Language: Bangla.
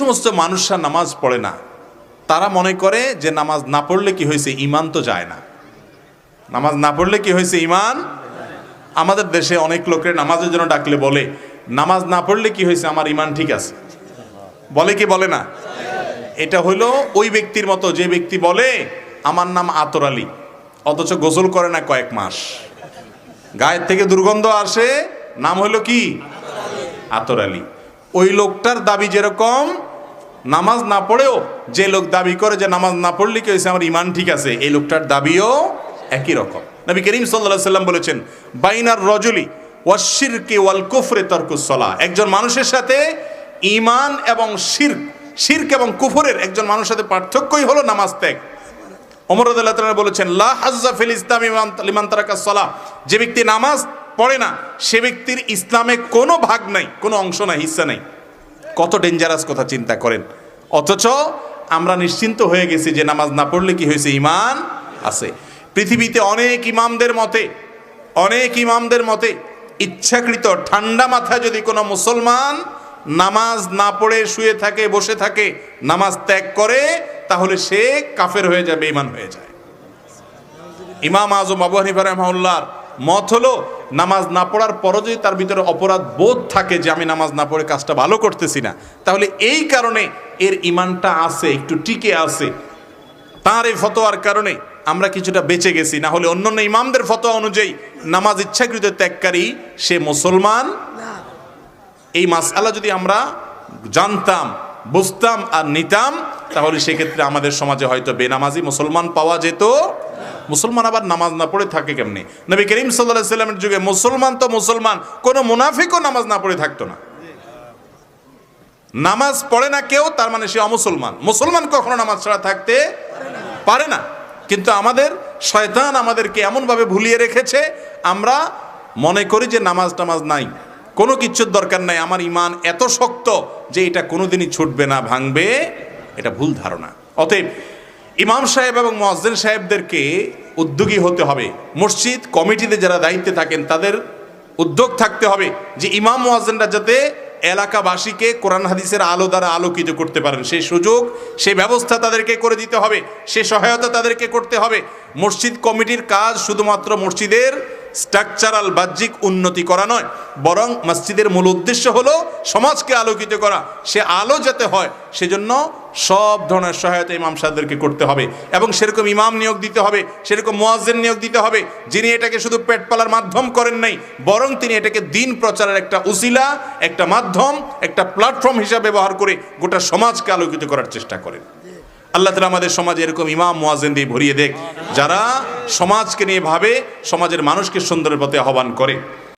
সমস্ত মানুষরা নামাজ পড়ে না। তারা মনে করে যে নামাজ না পড়লে কি হয়েছে? ইমান তো যায় না। নামাজ না পড়লে কি হয়েছে? ইমান আমাদের দেশে অনেক লোকের নামাজের জন্য ডাকলে বলে, নামাজ না পড়লে কি হয়েছে? আমার ইমান ঠিক আছে। বলে কি বলে না? এটা হলো ওই ব্যক্তির মতো যে ব্যক্তি বলে, আমার নাম আতর আলী, অথচ গোসল করে না কয়েক মাস। গায়ের থেকে দুর্গন্ধ আসে, নাম হলো কি? আতর আলী। ওই লোকটার দাবি যেরকম নামাজ না পড়েও যে লোক দাবি করে যে নামাজ না পড়লে কি হয়েছে? আমার ইমান ঠিক আছে। এই লোকটার দাবিও একই রকম। নবী করিম সাল্লাহ সাল্লাম বলেছেন, বাইনার রজলি ওয়াশিরকে ওয়াল কুফরে তর্কুসলা একজন মানুষের সাথে ইমান এবং শির্ক শির্ক এবং কুফরের একজন মানুষের সাথে পার্থক্যই হলো নামাজ ত্যাগ। ওমর রাদিয়াল্লাহু বলেছেন, লা হাজ্জা ফিল ইসলাম ইমান তারাকা সালাহ। যে ব্যক্তি নামাজ পড়ে না, সে ব্যক্তির ইসলামে কোনো ভাগ নাই, কোনো অংশ নাই, হিস্সা নাই। কত ডেঞ্জারাস কথা চিন্তা করেন। অথচ আমরা নিশ্চিন্ত হয়ে গেছি যে নামাজ না পড়লে কি হয়েছে? ইমান আছে। পৃথিবীতে অনেক ইমামদের মতে, অনেক ইমামদের মতে ইচ্ছাকৃত ঠান্ডা মাথায় যদি কোনো মুসলমান নামাজ না পড়ে, শুয়ে থাকে, বসে থাকে, নামাজ ত্যাগ করে, তাহলে সে কাফের হয়ে যাবে ইমান হয়ে যায়। ইমাম আজম আবু হানিফা রহমাউল্লাহর মত হলো নামাজ না পড়ার পরও যদি তার ভিতরে অপরাধ বোধ থাকে যে আমি নামাজ না পড়ে কাজটা ভালো করতেছি না, তাহলে এই কারণে এর ইমানটা আছে, একটু টিকে আছে। তার এই ফতোয়ার কারণে আমরা কিছুটা বেঁচে গেছি। না হলে অন্যান্য ইমামদের ফতোয়া অনুযায়ী নামাজ ইচ্ছাকৃত ত্যাগকারী সে মুসলমান এই মাসআলা যদি আমরা জানতাম, বুঝতাম আর নিতাম তাহলে সেক্ষেত্রে আমাদের সমাজে হয়তো বেনামাজি মুসলমান পাওয়া যেত। মুসলমান আবার নামাজ না পড়ে থাকে কেমনি? নবী করিম সাল্লাহ সাল্লামের যুগে মুসলমান তো মুসলমান, কোনো মুনাফিকও নামাজ না পড়ে থাকতো না। নামাজ পড়ে না কেউ, তার মানে সে অমুসলমান। মুসলমান কখনো নামাজ ছাড়া থাকতে পারে না। কিন্তু আমাদের শয়তান আমাদেরকে এমনভাবে ভুলিয়ে রেখেছে, আমরা মনে করি যে নামাজ টামাজ নাই। কোনো কিচ্ছুর দরকার নাই। আমার ইমান এত শক্ত যে এটা কোনোদিনই ছুটবে না, ভাঙবে এটা ভুল ধারণা। অতএব ইমাম সাহেব এবং মসজিদ সাহেবদেরকে উদ্যোগী হতে হবে। মসজিদ কমিটিতে যারা দায়িত্বে থাকেন, তাদের উদ্যোগ থাকতে হবে যে ইমাম মোয়াজ্জেনরা যাতে এলাকাবাসীকে কোরআন হাদিসের আলো দ্বারা আলোকিত করতে পারেন। সেই সুযোগ সেই ব্যবস্থা তাদেরকে করে দিতে হবে, সে সহায়তা তাদেরকে করতে হবে। মসজিদ কমিটির কাজ শুধুমাত্র মসজিদের স্ট্রাকচারাল বাহ্যিক উন্নতি করা নয়, বরং মসজিদের মূল উদ্দেশ্য হলো সমাজকে আলোকিত করা। সে আলো যাতে হয়, সেজন্য সব ধরনের সহায়তা ইমাম সাহেবদেরকে করতে হবে এবং সেরকম ইমাম নিয়োগ দিতে হবে, সেরকম মোয়াজ্জেন নিয়োগ দিতে হবে, যিনি এটাকে শুধু পেট পালার মাধ্যম করেন নাই, বরং তিনি এটাকে দিন প্রচারের একটা উসিলা, একটা মাধ্যম, একটা প্ল্যাটফর্ম হিসাবে ব্যবহার করে গোটা সমাজকে আলোকিত করার চেষ্টা করেন। আল্লাহ তালা আমাদের সমাজে এরকম ইমাম মোয়াজেন দিয়ে ভরিয়ে দেখ, যারা সমাজকে নিয়ে ভাবে, সমাজের মানুষকে সুন্দরের পথে আহ্বান করে।